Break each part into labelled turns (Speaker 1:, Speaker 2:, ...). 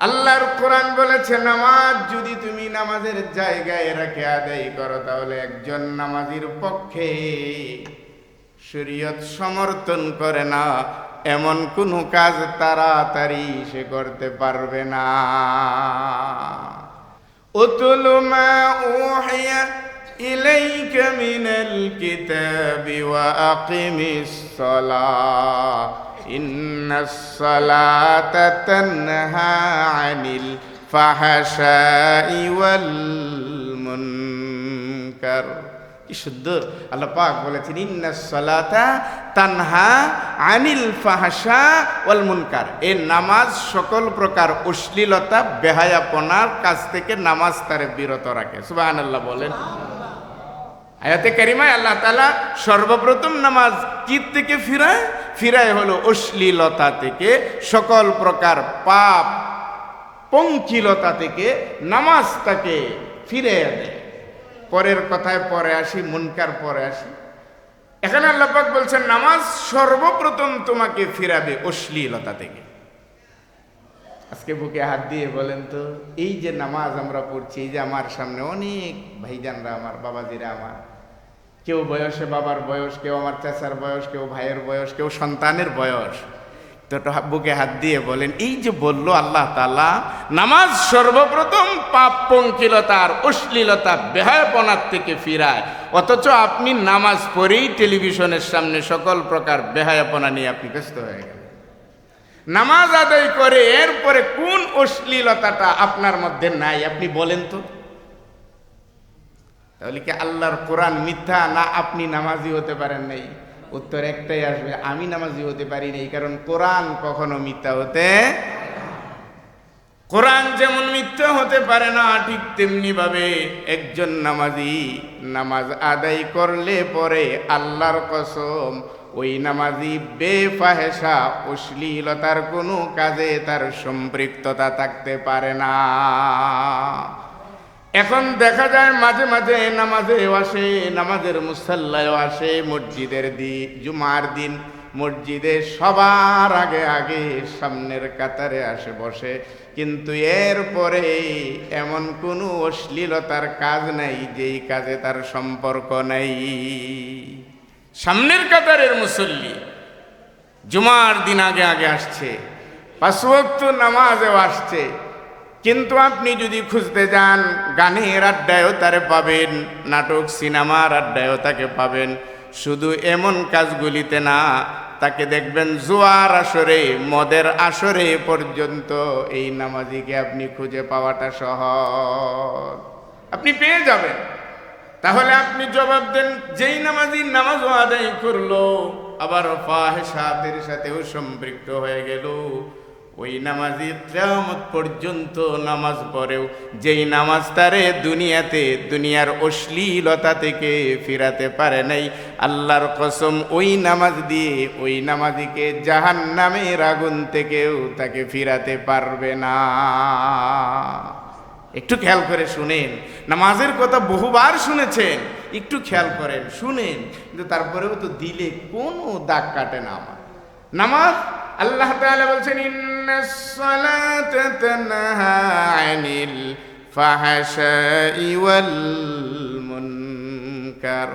Speaker 1: আল্লাহর কোরআন বলেছে নামাজ যদি তুমি নামাজের জায়গায় রেখে আদায় করো তাহলে একজন নামাজির পক্ষে শরীয়ত সমর্থন করে না এমন কোনো কাজ তাড়াতাড়ি সে করতে পারবে না أتل ما أوحي إليك من الكتاب وأقم الصلاة إن الصلاة تنهى عن الفحشاء والمنكر কি শুদ্ধ আল্লাহ পাক বলেছেন ইন্না সালাতা তানহা আনিল ফাহাশা ওয়াল মুনকার এই নামাজ সকল প্রকার অশ্লীলতা বেহায়াপনার কাছ থেকে নামাজ তারে বিরত রাখে সুবহানাল্লাহ বলেন আয়াতে কারিমায় আল্লাহ তাআলা সর্বপ্রথম নামাজ কি থেকে ফিরায় ফিরায় হলো অশ্লীলতা থেকে, সকল প্রকার পাপ পঙ্কিলতা থেকে, নামাজ তাকে ফিরে দেয়। পরের কথায় পরে আসি, মুনকার পরে আসি। এখানে আল্লাপাক বলছেন, নামাজ সর্বপ্রথম তোমাকে ফিরাবে অশ্লীলতা থেকে। আজকে বুকে হাত দিয়ে বলেন তো, এই যে নামাজ আমরা পড়ছি, এই যে আমার সামনে অনেক ভাইজানরা আমার, বাবাজিরা আমার কেউ বয়সে বাবার বয়স, কেউ আমার চাচার বয়স, কেউ ভাইয়ের বয়স, কেউ সন্তানের বয়স। তো বুকে হাত দিয়ে বলেন, এই যে বলল আল্লাহ তালা নামাজ সর্বপ্রথম পাপ পঙ্কিলতার অশ্লীলতা, বেহায়পনার থেকে ফিরায়। অথচ আপনি নামাজ পড়েই টেলিভিশনের সামনে সকল প্রকার বেহায়পনা নিয়ে আপনি ব্যস্ত হয়ে গেলেন। নামাজ আদায় করে এরপরে কোন অশ্লীলতাটা আপনার মধ্যে নাই, আপনি বলেন তো? তাহলে কি আল্লাহর কোরআন মিথ্যা না আপনি নামাজি হতে পারেন নাই? উত্তর একটাই আসবে, আমি নামাজি হতে পারি নাই, কারণ কোরআন কখনো মিথ্যা হতে কোরআন যেমন মিথ্যা হতে পারে না, ঠিক তেমনি ভাবে একজন নামাজি নামাজ আদায় করলে পরে আল্লাহর কসম ওই নামাজি বেফাহেসা, অশ্লীলতার কোনো কাজে তার সম্পৃক্ততা থাকতে পারে না। এখন দেখা যায় মাঝে মাঝে নামাজেও আসে, নামাজের মুসাল্লায়ও আসে মসজিদের দিন জুমার দিন। মসজিদে সবার আগে আগে সামনের কাতারে আসে, বসে। কিন্তু এরপরে এমন কোনো অশ্লীলতার কাজ নাই, যেই কাজে তার সম্পর্ক নেই। সামনের কাতারের মুসল্লি জুমার দিন আগে আগে আসছে, পাঁচ ওয়াক্ত নামাজেও আসছে। কিন্তু আপনি যদি খুঁজতে যান, গানের আড্ডায়ও তারে পাবেন, নাটক, সিনেমার আড্ডায়ও তাকে পাবেন। শুধু এমন কাজগুলিতে না, তাকে দেখবেন জোয়ার আসরে, মদের আসরে পর্যন্ত এই নামাজিকে আপনি খুঁজে পাওয়াটা সহজ। আপনি পেয়ে যাবেন। তাহলে আপনি জবাব দেন, যেই নামাজি নামাজ আদায় করল, আবার ফাহেসাদের সাথেও সম্পৃক্ত হয়ে গেল। ওই নামাজি কেয়ামত পর্যন্ত নামাজ পড়েও যেই নামাজ তারে দুনিয়াতে, দুনিয়ার অশ্লীলতা থেকে ফিরাতে পারে নাই, আল্লাহর কসম ওই নামাজ দিয়ে ওই নামাজিকে জাহান নামের আগুন থেকেও তাকে ফিরাতে পারবে না। একটু খেয়াল করে শুনেন, নামাজের কথা বহুবার শুনেছেন, একটু খেয়াল করেন, শুনেন, কিন্তু তারপরেও তো দিলে কোনো দাগ কাটে না আমার। নামাজ আল্লাহ তাআলা বলছেন ইন্নাস সালাতা তানহা আনিল ফাহশাই ওয়াল মুনকার।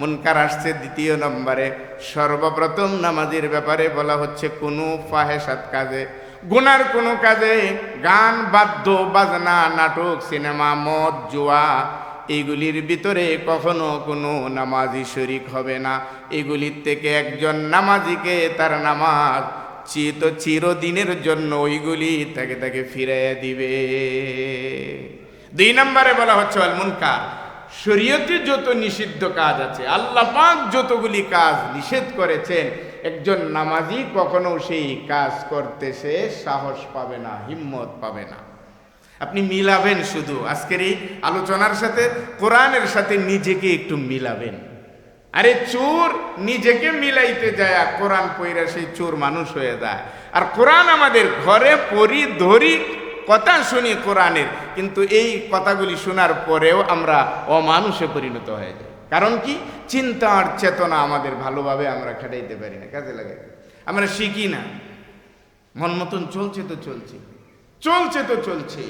Speaker 1: মুনকার আসছে দ্বিতীয় নম্বরে। সর্বপ্রথম নামাজের ব্যাপারে বলা হচ্ছে, কোনো ফাহেসাত কাজে, গুনার কোনো কাজে, গান, বাদ্য, বাজনা, নাটক, সিনেমা, মদ, জুয়া, এগুলির ভিতরে কখনো কোনো নামাজি শরিক হবে না। এগুলির থেকে একজন নামাজিকে তার নামাজ চিত চিরদিনের জন্য ওইগুলি তাকে তাকে ফিরিয়ে দিবে। দুই নম্বরে বলা হচ্ছে আল মুনকার। শরীয়তে যত নিষিদ্ধ কাজ আছে, আল্লাহ পাক যতগুলি কাজ নিষেধ করেছেন, একজন নামাজি কখনো সেই কাজ করতে সে সাহস পাবে না, হিম্মত পাবে না। আপনি মিলাবেন শুধু। আজকের এই আলোচনার সাথে, কোরআনের সাথে নিজেকে একটু মিলাবেন। আরে চোর নিজেকে মিলাইতে যায় কোরআন পইরা সেই চোর মানুষ হয়ে যায়। আর কোরআন আমাদের ঘরে পড়ি, ধরি, কথা শুনি কোরআনের, কিন্তু এই কথাগুলি শোনার পরেও আমরা অমানুষে পরিণত হয়ে যাই। কারণ কি? চিন্তা আর চেতনা আমাদের ভালোভাবে আমরা খাটাইতে পারি না, কাজে লাগে আমরা শিখি না। মন মতন চলছে তো চলছে। চলছে তো চলছে।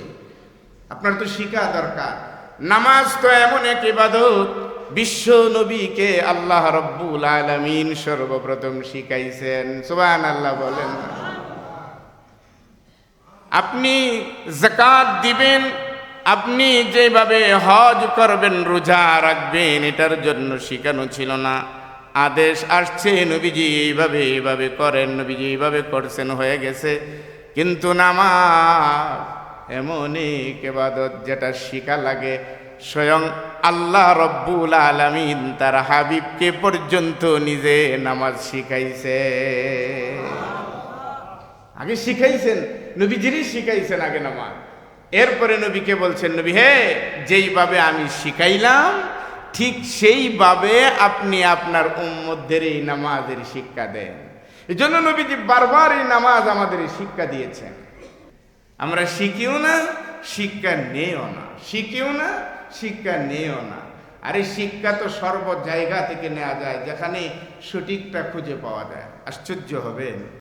Speaker 1: আপনার তো শিখা দরকার। নামাজ তো এমন এক ইবাদত বিশ্ব নবীকে আল্লাহ রব্বুল আলামিন সর্বপ্রথম শিখাইছেন। সুবান আল্লাহ বলেন। আপনি জাকাত দিবেন, আপনি যেভাবে হজ করবেন, রোজা রাখবেন, এটার জন্য শিখানো ছিল না। আদেশ আসছে, নবীজি এইভাবে এইভাবে করেন, নবীজি এইভাবে করছেন, হয়ে গেছে। কিন্তু নামাজ এমনই এক এবাদত যেটা শিখা লাগে স্বয়ং আল্লাহ রব্বুল আলামিন তার হাবিবকে পর্যন্ত নিজে নামাজ শিখাইছে। আগে শিখাইছেন, নবীজিরই শিখাইছেন আগে নামাজ। এরপরে নবীকে বলছেন, নবী হে, যেইভাবে আমি শিখাইলাম, ঠিক সেইভাবে আপনি আপনার উম্মদের এই নামাজের শিক্ষা দেন। এই জন্য নবীজি বারবার এই নামাজ আমাদের শিক্ষা দিয়েছেন। আমরা শিখিও না, শিক্ষা নেও না। শিখিও না শিক্ষা নেও না। আর এই শিক্ষা তো সর্ব জায়গা থেকে নেওয়া যায়, যেখানে সঠিকটা খুঁজে পাওয়া যায়। আশ্চর্য হবেন